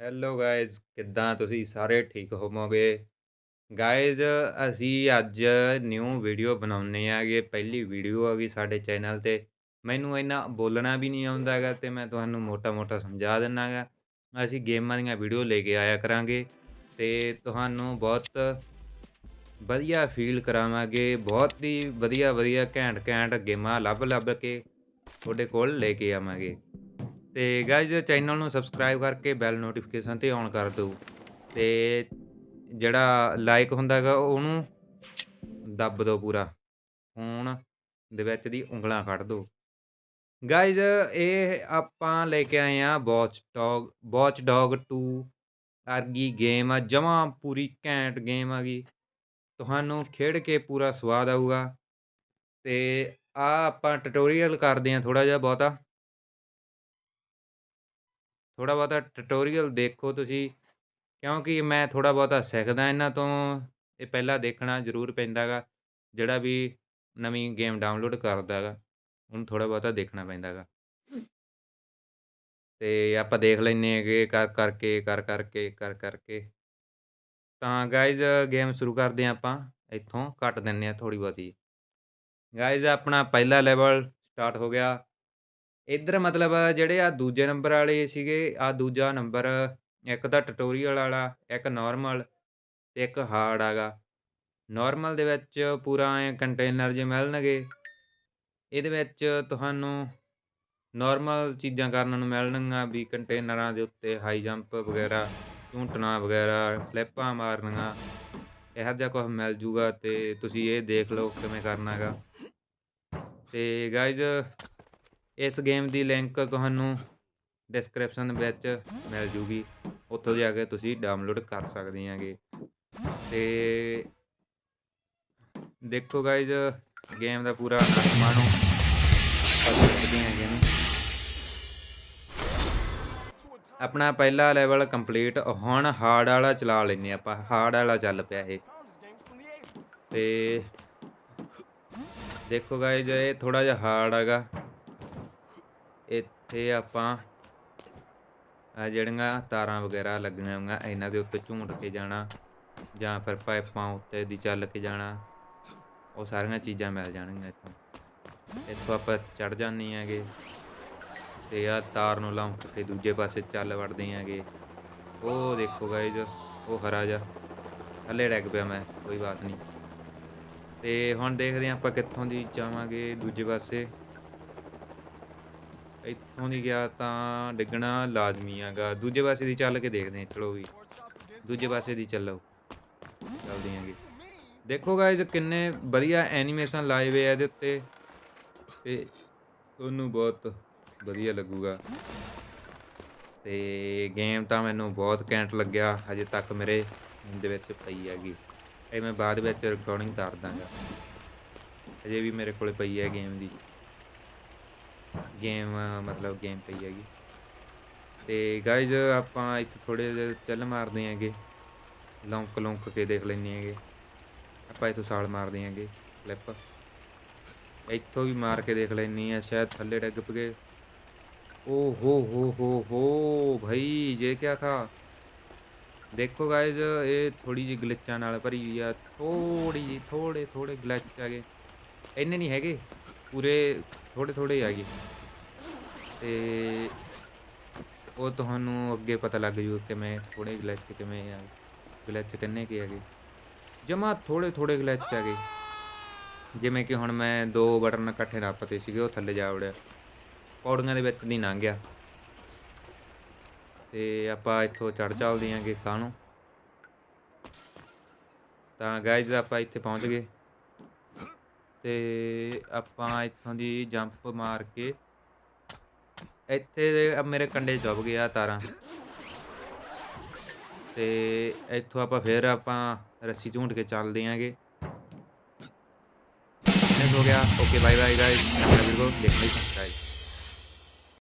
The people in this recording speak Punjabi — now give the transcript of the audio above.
ਹੈਲੋ ਗਾਇਜ਼ ਕਿੱਦਾਂ ਤੁਸੀਂ ਸਾਰੇ ਠੀਕ ਹੋਵੋਗੇ? ਗਾਇਜ਼ ਅਸੀਂ ਅੱਜ ਨਿਊ ਵੀਡੀਓ ਬਣਾਉਣੇ ਆਗੇ ਪਹਿਲੀ ਵੀਡੀਓ ਆ ਗਈ ਸਾਡੇ ਚੈਨਲ ਤੇ। ਮੈਨੂੰ ਇੰਨਾ ਬੋਲਣਾ ਵੀ ਨਹੀਂ ਆਉਂਦਾ ਹੈਗਾ ਤੇ ਮੈਂ ਤੁਹਾਨੂੰ ਮੋਟਾ-ਮੋਟਾ ਸਮਝਾ ਦਿੰਨਾ ਗਾ ਅਸੀਂ ਗੇਮਾਂ ਦੀਆਂ ਵੀਡੀਓ ਲੈ ਕੇ ਆਇਆ ਕਰਾਂਗੇ ਤੇ ਤੁਹਾਨੂੰ ਬਹੁਤ ਵਧੀਆ ਫੀਲ ਕਰਾਵਾਂਗੇ, ਬਹੁਤ ਹੀ ਵਧੀਆ ਵਧੀਆ ਘੈਂਟ ਘੈਂਟ ਗੇਮਾਂ ਲੱਭ ਲੱਭ ਕੇ ਤੁਹਾਡੇ ਕੋਲ ਲੈ ਕੇ ਆਵਾਂਗੇ। ਤੇ ਗਾਇਜ਼ ਚੈਨਲ ਨੂੰ ਸਬਸਕ੍ਰਾਈਬ ਕਰਕੇ ਬੈਲ ਨੋਟੀਫਿਕੇਸ਼ਨ ਤੇ ਔਨ ਕਰ ਦਿਓ। ਤੇ ਜਿਹੜਾ ਲਾਈਕ ਹੁੰਦਾ ਹੈਗਾ, ਉਹਨੂੰ ਦੱਬ ਦਿਓ ਪੂਰਾ। ਫੋਨ ਦੇ ਵਿੱਚ ਦੀ ਉਂਗਲਾਂ ਕੱਢ ਦਿਓ। ਗਾਇਜ਼ ਇਹ ਆਪਾਂ ਲੈ ਕੇ ਆਏ ਆ ਵਾਚ ਡੌਗ ਵਾਚ ਡੌਗ 2 ਅਰਗੀ ਗੇਮ ਆ, ਜਮਾਂ ਪੂਰੀ ਘੈਂਟ ਗੇਮ ਆ ਗਈ ਤੁਹਾਨੂੰ ਖੇਡ ਕੇ ਪੂਰਾ ਸਵਾਦ ਆਊਗਾ। ਤੇ ਆ ਆਪਾਂ ਟਿਊਟੋਰੀਅਲ ਕਰਦੇ ਆ ਥੋੜਾ ਜਿਹਾ ਬਹੁਤਾ। ਥੋੜ੍ਹਾ ਬਹੁਤਾ ਟਿਊਟੋਰੀਅਲ ਦੇਖੋ ਤੁਸੀਂ, ਕਿਉਂਕਿ ਮੈਂ ਥੋੜ੍ਹਾ ਬਹੁਤਾ ਸਿੱਖਦਾ ਇਹਨਾਂ ਤੋਂ, ਇਹ ਪਹਿਲਾਂ ਦੇਖਣਾ ਜ਼ਰੂਰ ਪੈਂਦਾ ਗਾ, ਜਿਹੜਾ ਵੀ ਨਵੀਂ ਗੇਮ ਡਾਊਨਲੋਡ ਕਰਦਾ ਗਾ, ਉਹਨੂੰ ਥੋੜ੍ਹਾ ਬਹੁਤਾ ਦੇਖਣਾ ਪੈਂਦਾ ਗਾ। ਤੇ ਆਪਾਂ ਦੇਖ ਲੈਨੇ ਹੈਗੇ ਕਰ, ਕਰਕੇ ਕਰ ਕਰਕੇ ਕਰ, ਕਰਕੇ। ਤਾਂ ਗਾਇਜ਼ ਗੇਮ ਸ਼ੁਰੂ ਕਰਦੇ ਹਾਂ ਆਪਾਂ, ਇੱਥੋਂ ਕੱਟ ਦਿੰਨੇ ਆ ਥੋੜੀ ਬਹੁਤੀ। ਗਾਇਜ਼ ਆਪਣਾ ਪਹਿਲਾ ਲੈਵਲ ਸਟਾਰਟ ਹੋ ਗਿਆ। ਇੱਧਰ ਮਤਲਬ ਜਿਹੜੇ ਆ ਦੂਜੇ ਨੰਬਰ ਵਾਲੇ ਸੀਗੇ, ਆ ਦੂਜਾ ਨੰਬਰ, ਇੱਕ ਤਾਂ ਟਿਊਟੋਰੀਅਲ ਵਾਲਾ, ਇੱਕ ਨਾਰਮਲ ਤੇ ਇੱਕ ਹਾਰਡ ਆਗਾ ਨਾਰਮਲ ਦੇ ਵਿੱਚ ਪੂਰਾ ਐ ਕੰਟੇਨਰ ਜੇ ਮਿਲਣਗੇ, ਇਹਦੇ ਵਿੱਚ ਤੁਹਾਨੂੰ ਨਾਰਮਲ ਚੀਜ਼ਾਂ ਕਰਨ ਨੂੰ ਮਿਲਣਗੀਆਂ ਵੀ ਕੰਟੇਨਰਾਂ ਦੇ ਉੱਤੇ ਹਾਈ ਜੰਪ ਵਗੈਰਾ, ਝੂੰਟਣਾ ਵਗੈਰਾ ਫਲਿੱਪਾਂ ਮਾਰਨੀਆਂ, ਇਹੋ ਜਿਹਾ ਕੁਝ ਮਿਲ ਜੂਗਾ ਤੇ ਤੁਸੀਂ ਇਹ ਦੇਖ ਲਓ ਕਿਵੇਂ ਕਰਨਾ ਹੈਗਾ। ਤੇ ਗਾਇਜ਼ ਇਸ ਗੇਮ ਦੀ ਲਿੰਕ ਤੁਹਾਨੂੰ ਡਿਸਕ੍ਰਿਪਸ਼ਨ ਵਿੱਚ ਮਿਲ ਜੂਗੀ। ਉੱਥੋਂ ਜਾ ਕੇ ਤੁਸੀਂ ਡਾਊਨਲੋਡ ਕਰ ਸਕਦੇ ਆਂਗੇ। ਤੇ ਦੇਖੋ ਗਾਇਜ਼ ਗੇਮ ਦਾ ਪੂਰਾ ਆਨੰਦ ਮਾਣੋ ਕਰਦੇ ਹੈਗੇ ਨੇ ਆਪਣਾ ਪਹਿਲਾ ਲੈਵਲ ਕੰਪਲੀਟ ਹੁਣ ਹਾਰਡ ਵਾਲਾ ਚਲਾ ਲੈਨੇ ਆਪਾਂ। ਹਾਰਡ ਵਾਲਾ ਚੱਲ ਪਿਆ ਇਹ। ਤੇ ਦੇਖੋ ਗਾਇਜ਼ ਇਹ ਥੋੜਾ ਜਿਹਾ ਹਾਰਡ ਹੈਗਾ। ਇੱਥੇ ਆਪਾਂ ਆ ਜਿਹੜੀਆਂ ਤਾਰਾਂ ਵਗੈਰਾ ਲੱਗੀਆਂ ਹੋਈਆਂ, ਇਹਨਾਂ ਦੇ ਉੱਤੇ ਝੂੰਟ ਕੇ ਜਾਣਾ, ਜਾਂ ਫਿਰ ਪਾਈਪਾਂ ਉੱਤੇ ਦੀ ਚੱਲ ਕੇ ਜਾਣਾ, ਉਹ ਸਾਰੀਆਂ ਚੀਜ਼ਾਂ ਮਿਲ ਜਾਣਗੀਆਂ ਇੱਥੋਂ। ਇੱਥੋਂ ਆਪਾਂ ਚੜ ਜਾਂਦੇ ਆਂਗੇ ਤੇ ਆ ਤਾਰ ਨੂੰ ਲੰਮ ਕੇ ਦੂਜੇ ਪਾਸੇ ਚੱਲ ਵੜਦੇ ਆਂਗੇ ਉਹ ਦੇਖੋ ਗਾਇਜ਼ ਉਹ ਹਰਾ ਜਾ ਥੱਲੇ ਡਿੱਗ ਪਿਆ ਮੈਂ, ਕੋਈ ਬਾਤ ਨਹੀਂ। ਤੇ ਹੁਣ ਦੇਖਦੇ ਆਂ ਆਪਾਂ ਕਿੱਥੋਂ ਦੀ ਜਾਵਾਂਗੇ ਦੂਜੇ ਪਾਸੇ। ਇੱਥੋਂ ਦੀ ਗਿਆ ਤਾਂ ਡਿੱਗਣਾ ਲਾਜ਼ਮੀ ਆਗਾ ਦੂਜੇ ਪਾਸੇ ਦੀ ਚੱਲ ਕੇ ਦੇਖਦੇ ਹਾਂ, ਚਲੋ ਵੀ। ਦੂਜੇ ਪਾਸੇ ਦੀ ਚੱਲੋ। ਚੱਲਦੇ ਆਂਗੇ ਦੇਖੋ ਗਾਇਜ਼ ਕਿੰਨੇ ਵਧੀਆ ਐਨੀਮੇਸ਼ਨ ਲਾਏ ਹੋਏ ਆ ਇਹਦੇ ਉੱਤੇ। ਤੇ ਤੁਹਾਨੂੰ ਬਹੁਤ ਵਧੀਆ ਲੱਗੂਗਾ। ਤੇ ਗੇਮ ਤਾਂ ਮੈਨੂੰ ਬਹੁਤ ਘੈਂਟ ਲੱਗਿਆ। ਹਜੇ ਤੱਕ ਮੇਰੇ ਦੇ ਵਿੱਚ ਪਈ ਹੈਗੀ। ਇਹ ਮੈਂ ਬਾਅਦ ਵਿੱਚ ਰਿਕਾਰਡਿੰਗ ਕਰ ਦਾਂਗਾ। ਅਜੇ ਵੀ ਮੇਰੇ ਕੋਲੇ ਪਈ ਹੈ ਗੇਮ ਦੀ। ਗੇਮ ਮਤਲਬ ਗੇਮ ਪਈ ਹੈਗੀ ਤੇ ਗਾਇਜ਼ ਆਪਾਂ ਇੱਥੇ ਥੋੜੇ ਜਿਹਾ ਚੱਲ ਮਾਰਦੇ ਆਂਗੇ ਲੌਂਕ ਲੌਂਕ ਕੇ ਦੇਖ ਲੈਂਦੇ ਆਂਗੇ ਆਪਾਂ ਇੱਥੋਂ ਸਾਲ ਮਾਰਦੇ ਆਂਗੇ ਕਲਿੱਪ ਇੱਥੋਂ ਵੀ ਮਾਰ ਕੇ ਦੇਖ ਲੈਣੀ ਆ ਸ਼ਾਇਦ ਥੱਲੇ ਡਿੱਗ ਪਗੇ ओ हो हो हो हो भाई ये क्या था ਦੇਖੋ ਗਾਇਜ਼ ਇਹ ਥੋੜੀ ਜਿਹੀ ਗਲਿਚਾਂ ਨਾਲ ਭਰੀ ਹੋਈ ਆ ਥੋੜੀ ਜਿਹੀ ਥੋੜੇ ਥੋੜੇ ਗਲਿਚ ਆ ਗਏ ਇੰਨੇ ਨਹੀਂ ਹੈਗੇ ਪੂਰੇ ਥੋੜੇ ਥੋੜੇ ਆ ਗਏ। ਤੇ ਉਹ ਤੁਹਾਨੂੰ ਅੱਗੇ ਪਤਾ ਲੱਗ ਜੂ ਕਿਵੇਂ ਥੋੜੇ ਗਲੈਚ ਕਿਵੇਂ ਆ ਗਲੈਚ ਕਿੰਨੇ ਕੀ ਹੈਗੇ? ਜਮਾ ਥੋੜੇ ਥੋੜੇ ਗਲਿਚ ਆ ਗਏ ਜਿਵੇਂ ਕਿ ਹੁਣ ਮੈਂ ਦੋ ਬਟਨ ਇਕੱਠੇ ਨੱਪਤੇ ਸੀਗੇ, ਉਹ ਥੱਲੇ ਜਾ ਵੜਿਆ। ਪੌੜੀਆਂ ਦੇ ਵਿੱਚ ਨਹੀਂ ਲੰਘ ਗਿਆ ਤੇ ਆਪਾਂ ਇੱਥੋਂ ਚੜ ਚੱਲਦੇ ਆਂਗੇ ਕਾਹਨੂੰ? ਤਾਂ ਗਾਇਜ਼ ਆਪਾਂ ਇੱਥੇ ਪਹੁੰਚ ਗਏ। ਤੇ ਆਪਾਂ ਇੱਥੋਂ ਦੀ ਜੰਪ ਮਾਰ ਕੇ ਇੱਥੇ ਮੇਰੇ ਕੰਡੇ ਚੁੱਭ ਗਿਆ ਤਾਰਾਂ। ਤੇ ਇੱਥੋਂ ਆਪਾਂ ਫਿਰ ਆਪਾਂ ਰੱਸੀ ਝੂੰਟ ਕੇ ਚੱਲਦੇ ਆਂਗੇ। ਹੋ ਗਿਆ। ਓਕੇ ਬਾਏ ਬਾਏ ਗਾਇਜ਼ ਆਪਣਾ ਵੀਡੀਓ ਦੇਖਣਾ ਹੀ ਸਬਸਕ੍ਰਾਈਬ